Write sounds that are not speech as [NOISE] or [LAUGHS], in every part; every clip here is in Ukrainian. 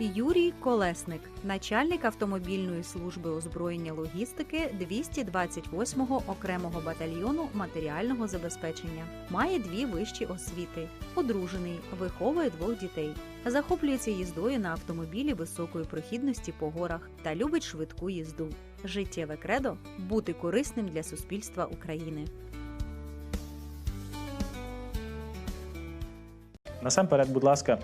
Юрій Колесник, начальник автомобільної служби озброєння логістики 228-го окремого батальйону матеріального забезпечення. Має дві вищі освіти. Одружений, виховує двох дітей. Захоплюється їздою на автомобілі високої прохідності по горах та любить швидку їзду. Життєве кредо бути корисним для суспільства України. Насамперед, будь ласка,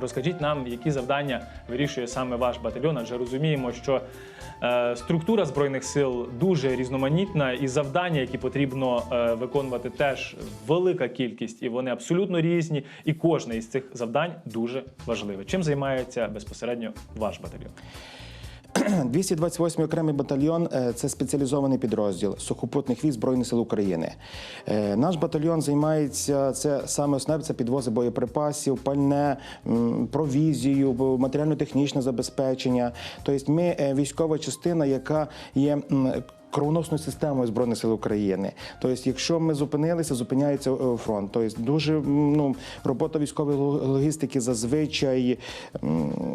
розкажіть нам, які завдання вирішує саме ваш батальйон, адже розуміємо, що е, структура збройних сил дуже різноманітна, і завдання, які потрібно е, виконувати, теж велика кількість, і вони абсолютно різні. І кожне із цих завдань дуже важливе. Чим займається безпосередньо ваш батальйон? [CLEARS THROAT] 228 окремий батальйон е, це спеціалізований підрозділ сухопутних військ Збройних сил України. Е, Наш батальйон займається це саме основне це підвози боєприпасів, пальне, провізію, матеріально-технічне забезпечення. Тобто ми е, військова частина, яка є. Кровоносною системою збройних сил України. Тобто, якщо ми зупинилися, зупиняється е, фронт. Тобто, дуже ну робота військової логістики зазвичай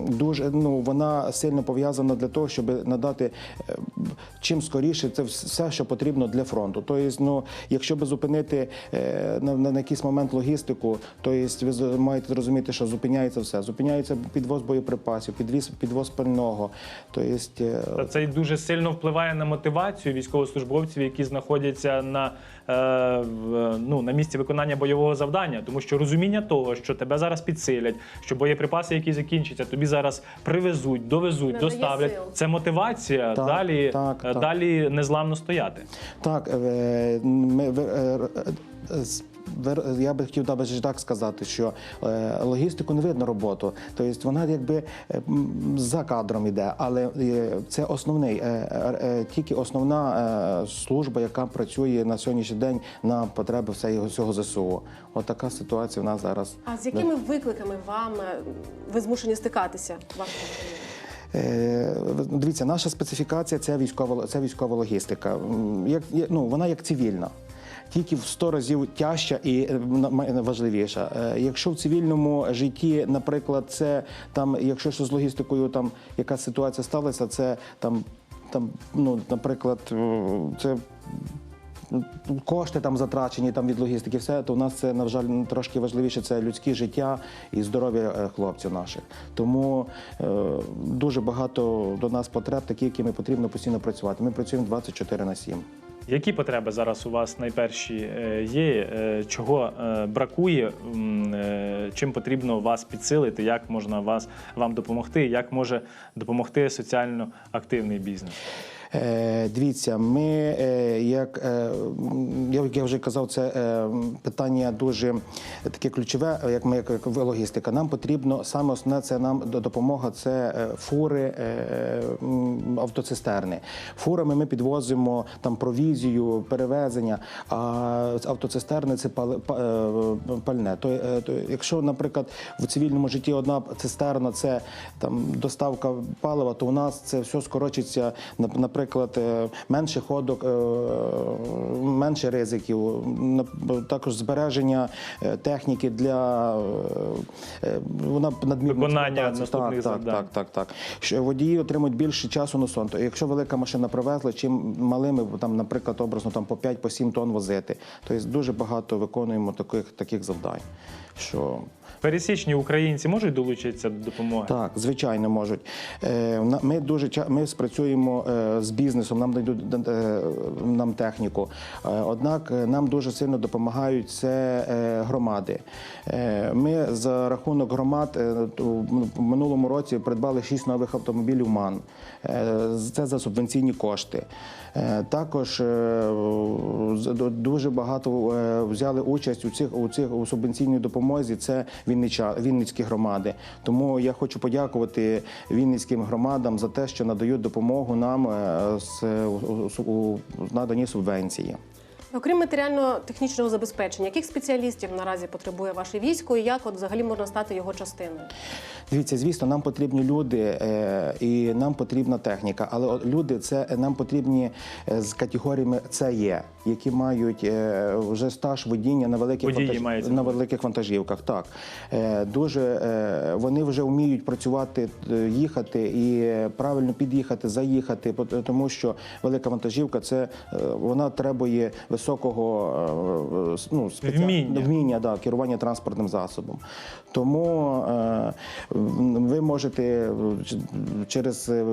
дуже ну вона сильно пов'язана для того, щоб надати е, чим скоріше це все, що потрібно для фронту. Тобто, ну якщо би зупинити е, на, якийсь момент логістику, то ви маєте зрозуміти, що зупиняється все. Зупиняється підвоз боєприпасів, підвіз підвоз пального. Тобто, Це дуже сильно впливає на мотивацію військовослужбовців, які знаходяться на, е, ну, на місці виконання бойового завдання, тому що розуміння того, що тебе зараз підсилять, що боєприпаси, які закінчаться, тобі зараз привезуть, довезуть, доставлять. Це мотивація Так, далі, так, е, так. далі незламно стояти. Так, е, ми, е, е, я би хотів навіть так сказати, що е, логістику не видно роботу. Тобто вона якби е, за кадром йде, але е, це основний, тільки основна служба, яка працює на сьогоднішній день на потреби всього цього ЗСУ. От така ситуація в нас зараз. А з якими викликами вам ви змушені стикатися? Дивіться, наша специфікація це військова, це військова логістика. Як, ну, вона як цивільна. Тільки в 100 разів тяжча і е, важливіша. Е, Якщо в цивільному житті, наприклад, це там, якщо що з логістикою, там яка ситуація сталася, це там, там ну, наприклад, е, це кошти там затрачені там від логістики, все то у нас це на жаль трошки важливіше. Це людське життя і здоров'я хлопців наших. Тому е, дуже багато до нас потреб, такі, якими потрібно постійно працювати. Ми працюємо 24 на 7. Які потреби зараз у вас найперші е, є? Е, Чого е, бракує? Чим потрібно вас підсилити? Як можна вас вам допомогти? Як може допомогти соціально активний бізнес? Е, Дивіться, ми, е, як е, я- вже казав, це питання дуже таке ключове, як ми як як логістика. Нам потрібно саме основне це нам допомога. Це фури, автоцистерни. Фурами ми підвозимо там провізію, перевезення, а автоцистерни це пальне. То, то, якщо, наприклад, в цивільному житті одна цистерна це там доставка палива, то у нас це все скорочиться, нап- наприклад, е, менше ходок, е, менше ризиків, також збереження е, техніки для вона надмірно Виконання експлуатації. наступних так, завдань. Так, так, так. Що водії отримують більше часу на сон. То якщо велика машина привезла, чим малими, там, наприклад, образно там по 5 по 7 тонн возити. Тобто дуже багато виконуємо таких таких завдань. Що Пересічні українці можуть долучитися до допомоги? так, звичайно, можуть. Е, Ми дуже ми спрацюємо е, з бізнесом, нам дають е, нам техніку. Однак нам дуже сильно допомагають це громади. Ми за рахунок громад в минулому році придбали 6 нових автомобілів МАН. Це за субвенційні кошти. Також дуже багато взяли участь у цих у цих у субвенційній допомозі. Це Віннича, Вінницькі громади. Тому я хочу подякувати Вінницьким громадам за те, що надають допомогу нам е, з у, наданні субвенції. Окрім матеріально-технічного забезпечення, яких спеціалістів наразі потребує ваше військо, і як от взагалі можна стати його частиною? Дивіться, звісно, нам потрібні люди е, і нам потрібна техніка. Але люди це е, нам потрібні е, з категоріями це є, які мають вже стаж водіння на великих Водії мається на великих вантажівках. Так дуже вони вже вміють працювати, їхати і правильно під'їхати, заїхати, тому що велика вантажівка це вона требує високого е, с- ну, спеціа- Вміння. вміння да, керування транспортним засобом. Тому е, ви можете е, через е,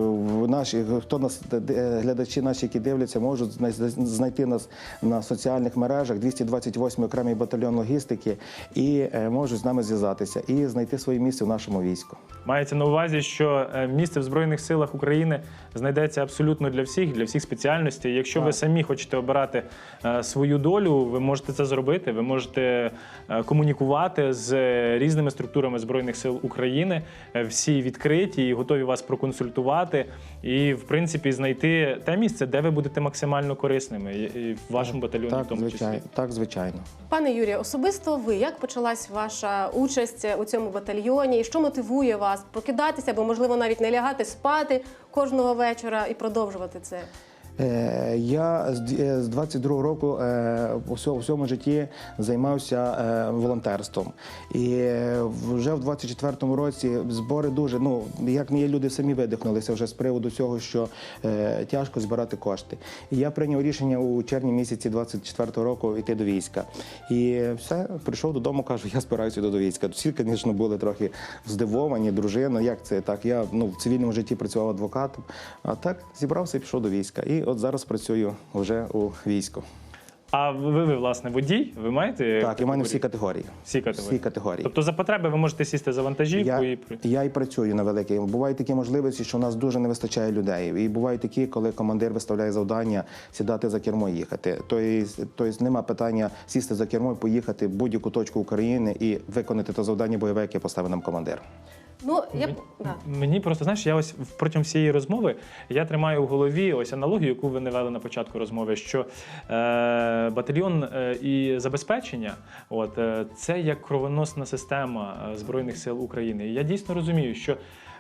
наші, хто нас е, глядачі наші, які дивляться, можуть знайти нас на соціальних мережах 228 окремий батальйон логістики і е, можуть з нами зв'язатися і знайти своє місце в нашому війську. Мається на увазі, що е, місце в Збройних силах України знайдеться абсолютно для всіх, для всіх спеціальностей. Якщо ви самі хочете обирати е, свою долю, ви можете це зробити. Ви можете е, комунікувати з різними структурами Збройних сил України. Е, Всі відкриті і готові вас проконсультувати, і в принципі знайти те місце, де ви будете максимально корисними, і- в вашому батальйоні, в тому звичайно, числі. так, звичайно. Пане Юрію, особисто ви як почалась ваша участь у цьому батальйоні? І що мотивує вас прокидатися, або можливо навіть не лягати спати кожного вечора і продовжувати це? Е, Я з д- е, з 22 року е, у всьому, житті займався е, волонтерством. І е, вже в 24-му році збори дуже, ну як є, люди самі видихнулися вже з приводу цього, що е, тяжко збирати кошти. І я прийняв рішення у червні місяці 24-го року йти до війська. І все, прийшов додому, кажу, я збираюся до війська. Всі, звісно, були трохи здивовані, дружина, як це так? Я ну, в цивільному житті працював адвокатом, а так зібрався і пішов до війська. І от зараз працюю вже у війську. А ви, ви власне водій? Ви маєте Так, і в мене всі категорії? категорії. всі категорії. Всі категорії. Тобто за потреби ви можете сісти за вантажівку Я, і я і працюю на великій. Бувають такі можливості, що у нас дуже не вистачає людей. І бувають такі, коли командир виставляє завдання сідати за кермо і їхати. Тобто, тобто нема питання сісти за кермо і поїхати в будь-яку точку України і виконати те завдання бойове, яке поставив нам командир. Ну я б да. Мені просто знаєш, я ось протягом всієї розмови я тримаю в голові ось аналогію, яку ви навели на початку розмови, що е, батальйон е, і забезпечення, от е, це як кровоносна система е, збройних сил України. І я дійсно розумію, що.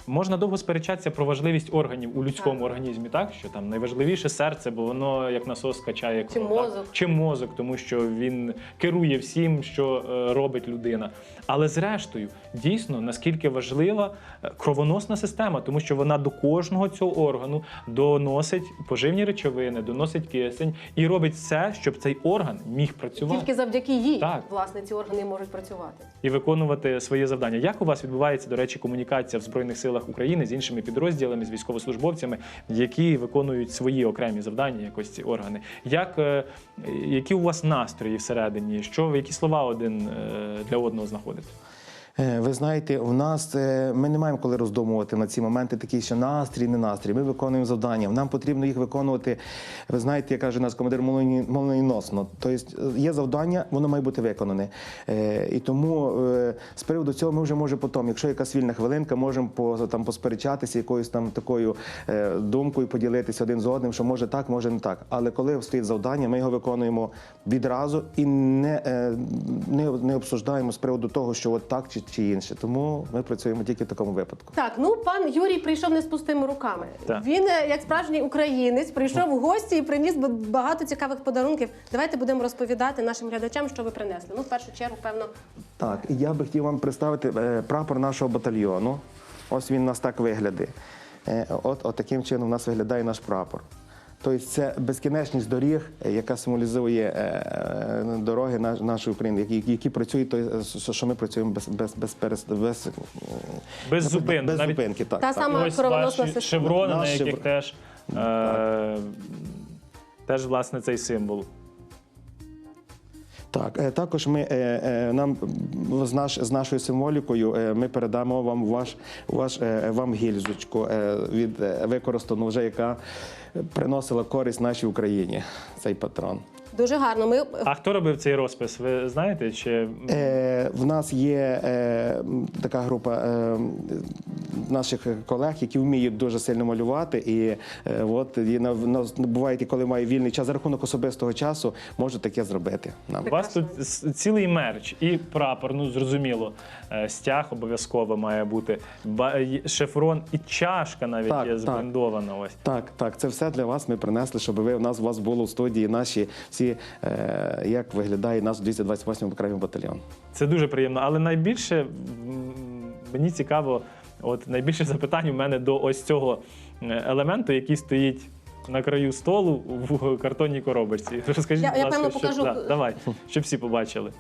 Можна довго сперечатися про важливість органів у людському Так. організмі, так що там найважливіше серце, бо воно як насос качає Чи кров, так? мозок. чи мозок, тому що він керує всім, що е, робить людина. Але зрештою, дійсно, наскільки важлива е, кровоносна система, тому що вона до кожного цього органу доносить поживні речовини, доносить кисень і робить все, щоб цей орган міг працювати тільки завдяки їй Так. власне ці органи можуть працювати. і виконувати своє завдання. Як у вас відбувається, до речі, комунікація в Збройних силах України з іншими підрозділами, з військовослужбовцями, які виконують свої окремі завдання, якось ці органи? Як, е, які у вас настрої всередині? Що які слова один е, для одного знаходите? Е, Ви знаєте, у нас е, ми не маємо коли роздумувати на ці моменти, такі, що настрій, не настрій. Ми виконуємо завдання. Нам потрібно їх виконувати. Ви знаєте, як каже наш командир молнієносно. Тобто е, є завдання, воно має бути виконане. І тому з приводу цього ми вже може потім, якщо якась вільна хвилинка, можемо по там посперечатися якоюсь там такою думкою, поділитися один з одним, що може так, може не так. Але коли стоїть завдання, ми його виконуємо відразу і не, не, не обсуждаємо з приводу того, що от так чи, чи інше. Тому ми працюємо тільки в такому випадку. Так, ну пан Юрій прийшов не з пустими руками. Так. Він, е, як справжній українець, прийшов у гості і приніс ба- багато цікавих подарунків. Давайте будемо розповідати нашим глядачам, що ви принесли. Ну, в першу чергу, певно, Так, і я би хотів вам представити е, прапор нашого батальйону. Ось він у нас так виглядає. Е, От, от таким чином у нас виглядає наш прапор. Тобто це безкінечність доріг, яка символізує е, е, дороги наш- нашої України, які, які працюють, то, що ми працюємо без, без, без, без, без, Без зупин, без навіть зупинки. Так, Та так. сама ось кровоносна система. шеврони, на яких теж, е, теж власне цей символ. Так, е, також ми е, е, нам з, наш, з нашою символікою ми передамо вам ваш, ваш вам гільзочку від використану вже яка приносила користь нашій Україні. Цей патрон. Дуже гарно. Ми А хто робив цей розпис? Ви знаєте? Чи Е, в нас є е, така група. Е, наших колег, які вміють дуже сильно малювати. І е, от і на, на буває, і коли має вільний час за рахунок особистого часу, можуть таке зробити. Нам У вас тут с- цілий мерч і прапор, ну зрозуміло. Е, Стяг обов'язково має бути. Ба- й- Шефрон і чашка навіть Так, є так. збрендована. Ось. Так, так, це все для вас ми принесли, щоб ви у нас у вас було в студії наші всі, е, як виглядає наш 228 окремий батальйон. Це дуже приємно. Але найбільше мені цікаво, от найбільше запитань у мене до ось цього е, елементу, який стоїть. На краю столу в картонній коробочці. [LAUGHS] Розкажіть, Я- будь я, ласка, певно, що- покажу. Да, давай, щоб всі побачили.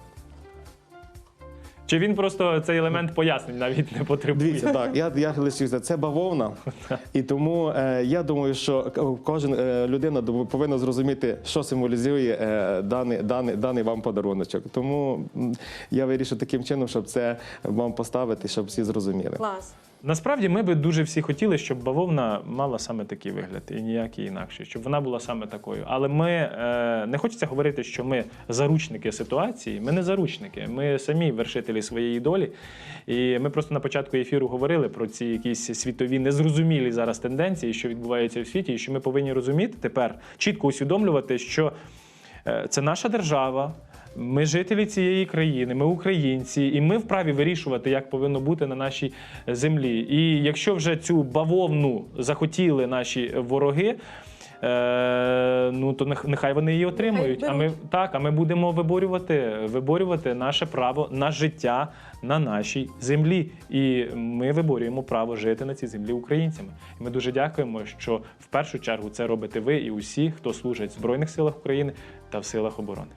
Чи він просто цей елемент пояснень навіть не потребує? Дивіться, так, я, я лишився. Це бавовна, [LAUGHS] і тому е, я думаю, що кожен е, людина повинна зрозуміти, що символізує е, даний, даний, даний вам подаруночок. Тому я вирішив таким чином, щоб це вам поставити, щоб всі зрозуміли. Клас. Насправді ми би дуже всі хотіли, щоб бавовна мала саме такий вигляд і ніякий інакший, щоб вона була саме такою. Але ми е, не хочеться говорити, що ми заручники ситуації. Ми не заручники, ми самі вершителі своєї долі. І ми просто на початку ефіру говорили про ці якісь світові незрозумілі зараз тенденції, що відбуваються в світі, і що ми повинні розуміти тепер, чітко усвідомлювати, що е, це наша держава. Ми жителі цієї країни, ми українці, і ми вправі вирішувати, як повинно бути на нашій землі. І якщо вже цю бавовну захотіли наші вороги. Е, ну то нехай вони її отримують. А ми так, а ми будемо виборювати, виборювати наше право на життя на нашій землі. І ми виборюємо право жити на цій землі українцями. І ми дуже дякуємо, що в першу чергу це робите ви і усі, хто служить в Збройних силах України та в силах оборони.